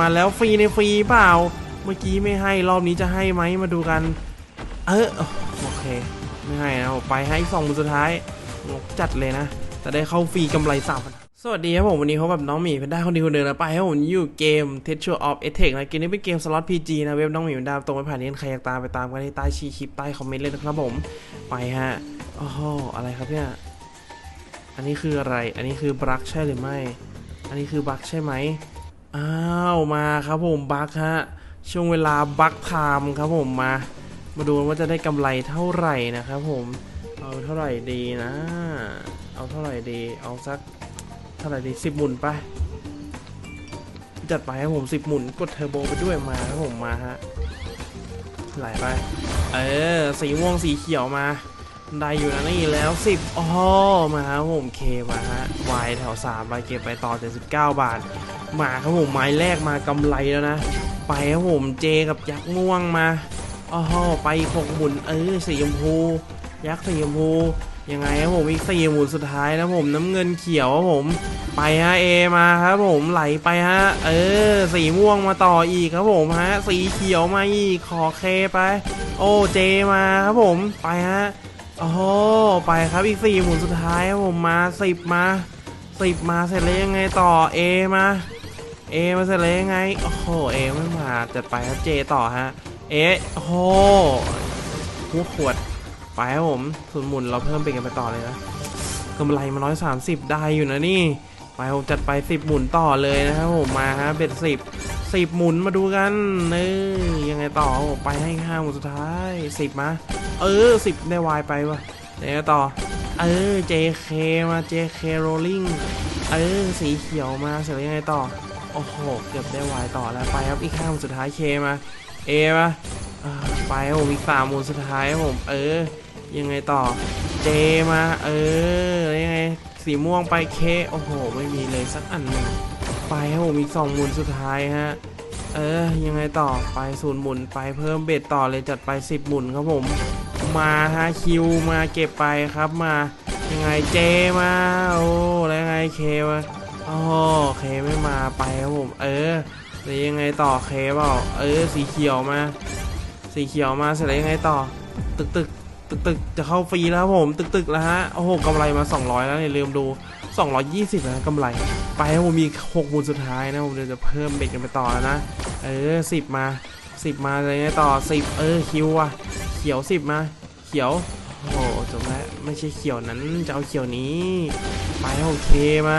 มาแล้วฟรีในฟรีเปล่า เมื่อกี้ไม่ให้รอบนี้จะให้ไหมมาดูกัน เออโอเค ไม่ให้นะไปให้สองมือสุดท้ายงกจัดเลยนะ จะได้เข้าฟรีกำไรสามพันสวัสดีครับผม วันนี้เขากับน้องหมีเป็นได้คนดีคนเดิมนะไปให้ผมอยู่เกม t e s t u r of e t e c นะเกมนี้เป็นเกมสล็อต PG นะเว็บน้องหมีเป็นดาวตรงไปผ่านนี้ใครอยากตามไปตามกันที่ใต้ชีคลิปใต้คอมเมนต์เลยนะครับผมไปฮะโอ้โหอะไรครับเนี่ยอันนี้คืออะไรอันนี้คือบั๊กใช่หรือไม่ อันนี้คือบั๊กใช่ไหม อ้าวมาครับผมบักฮะช่วงเวลาบักไทม์ครับผมมา มาดูว่าจะได้กำไรเท่าไหร่นะครับผมเอาเท่าไหร่ดีนะ เอาเท่าไหร่ดี เอาสักเท่าไหร่ดีสิบหมุนไปจัดไปครับผมสิบหมุนกดเทอร์โบไปด้วยมาครับผมมาฮะไหลไป เออสีม่วงสีเขียวมา ได้อยู่นะนี่แล้วสิบอ๋อมาครับผมเคมาฮะวายแถวสามไปเก็บไปต่อเจ็ดสิบเก้าบาท มาครับผมไม้แรกมากำไรแล้วนะ ไปครับผมเจกับยักษ์ม่วงมาอ๋อไปหกหมุนเออสีชมพูยักษ์สีชมพูยังไงครับผมอีกสี่หมุนสุดท้ายนะผมน้ำเงินเขียวครับผม ไปฮะเอมาครับผมไหลไปฮะ เออ สีม่วงมาต่ออีกครับผมฮะ สีเขียวมาอีกขอเคไป โอเจมาครับผมไปฮะโอ้ไปครับอีกสี่หมุนสุดท้ายครับผมมาสิบมาสิบมาเสร็จแล้วยังไงต่อเอมา เอมาเสร็จแล้วยังไง โอ้โห เอไม่มาจัดไปครับเจต่อฮะ เอโอ้โหหัวขวด ไปครับผมส่วนหมุนเราเพิ่มไปกันไปต่อเลยนะกำไรมาร้อยสามสิบได้อยู่นะนี่ ไปผมจัดไปสิบหมุนต่อเลยนะครับผมมาฮะเบ็ดสิบสิบหมุนมาดูกันเออยังไงต่อไปให้ห้าหมุนสุดท้ายสิบมา เออสิบได้วายไปวะเดี๋ยวต่อ เออ JK มา JK rolling เออสีเขียวมาเสร็จแล้วยังไงต่อ โอ้โห เกือบได้วายต่อแล้วไปครับอีกข้างสุดท้ายเคมาเอมาไปครับผมอีกสามหมุนสุดท้ายครับผม เออ ยังไงต่อเจมา เออยังไงสีม่วงไปเคโอ้โห ไม่มีเลยสักอันหนึ่งไปครับผมอีกสองหมุนสุดท้ายฮะเออ ยังไงต่อไปศูนย์หมุนไปเพิ่มเบ็ดต่อเลยจัดไปสิบหมุนครับผม มาฮะคิวมาเก็บไปครับมายังไงเจมาโอ้แล้วยังไงเคมา โอ้เคไม่มาไปครับผม เออแล้วยังไงต่อเคเปล่าเออ สีเขียวมา สีเขียวมาเสร็จแล้วยังไงต่อ ตึกตึกตึกตึกจะเข้าฟรีแล้วครับผม ตึกตึกแล้วฮะ โอ้โหกำไรมา 200 แล้วเนี่ยลืมดู 220นะกำไร ไปครับผมมี6หมุนสุดท้ายนะผมเดี๋ยวจะเพิ่มเบ็ดกันไปต่อแล้วนะ เออ 10 มา 10 มาอะไรเงี้ยต่อ 10 เออคิวอะเขียว 10 มา เขียวโอ้โหจบแล้วไม่ใช่เขียวนั้นจะเอาเขียวนี้ ไปโอเคมา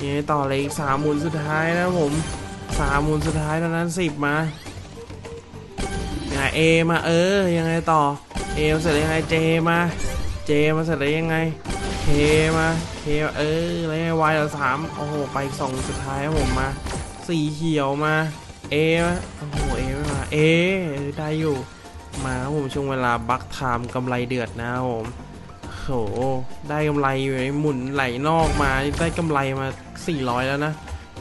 ยังไงต่อเลยอีกสามหมุนสุดท้ายนะผมสามหมุนสุดท้ายเท่านั้นสิบมายังไงเอมาเออยังไงต่อเอมาเสร็จแล้วยังไงเจมาเจมาเสร็จแล้วยังไงเคมาเคเออแล้วยังไงวายสามโอ้โหไปสองสุดท้ายผมมาสีเขียวมาเอมาโอ้โหเอไม่มาเอได้อยู่มาผมช่วงเวลาบักไทม์กำไรเดือดนะผม โหได้กำไรอยู่ในหมุนไหลนอกมาได้กำไรมา 400 แล้วนะ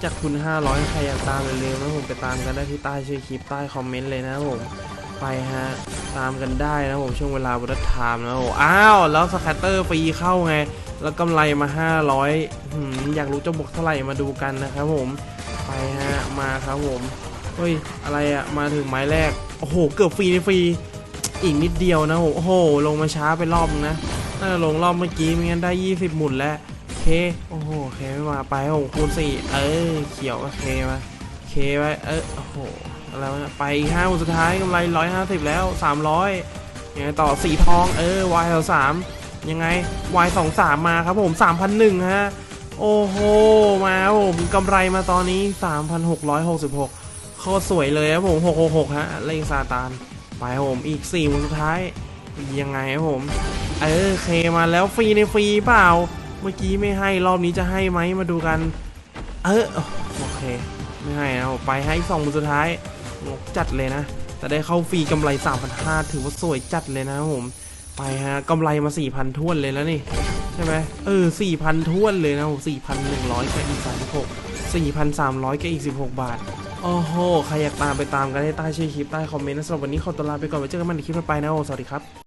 จากทุน500 ใครอยากตามเร็วๆนะผมไปตามกันได้ที่ใต้ชื่อคลิปใต้คอมเมนต์เลยนะผมไปฮะ ตามกันได้นะผมช่วงเวลาบัตไทม์นะโอ้อ้าว แล้วสแคตเตอร์ฟรีเข้าไง แล้วกำไรมา 500หืมอยากรู้จะบวกเท่าไหร่มาดูกันนะครับผมไปฮะมาครับผมเฮ้ยอะไรอะมาถึงไม้แรก โอ้โห เกือบฟรีในฟรีอีกนิดเดียวนะโอ้โห ลงมาช้าไปรอบนึงนะ น่าจะลงรอบเมื่อกี้ไม่งั้นได้ 20 หมุนแล้วเคโอ้โหเคไม่มาไปโอ้คูณสี่เออเขียวก็เคมาเคไว้เออโอ้โหอะไรวะเนี่ยไปห้าหมุนสุดท้ายกำไร150แล้ว300ยังไงต่อสีทองเออ Y สามยังไง Y สองสามมาครับผม3,001ฮะโอ้โหมาครับผมกำไรมาตอนนี้ 3,666โคตรสวยเลยครับผม 666 ฮะเลขซาตาน ไปครับผมอีก4หมุนสุดท้าย ยังไงครับผม เออเคมาแล้วฟรีในฟรีเปล่า เมื่อกี้ไม่ให้รอบนี้จะให้ไหมมาดูกัน เออโอเค ไม่ให้นะผมไปให้สองมุนสุดท้ายงกจัดเลยนะ แต่ได้เข้าฟรีกำไร 3,500 ถือว่าสวยจัดเลยนะครับผม ไปฮะกำไรมา 4,000ท้วนเลยแล้วนี่ ใช่ไหมเออ 4,000ท้วนเลยนะผม4,100กับอีก36 4,300กับอีก 16 บาทโอ้โห ใครอยากตามไปตามกันได้ใต้ชื่อคลิปใต้คอมเมนต์นะสำหรับวันนี้ขอตัวลาไปก่อนไว้เจอกันใหม่ในคลิปต่อไปนะโอ้สวัสดีครับ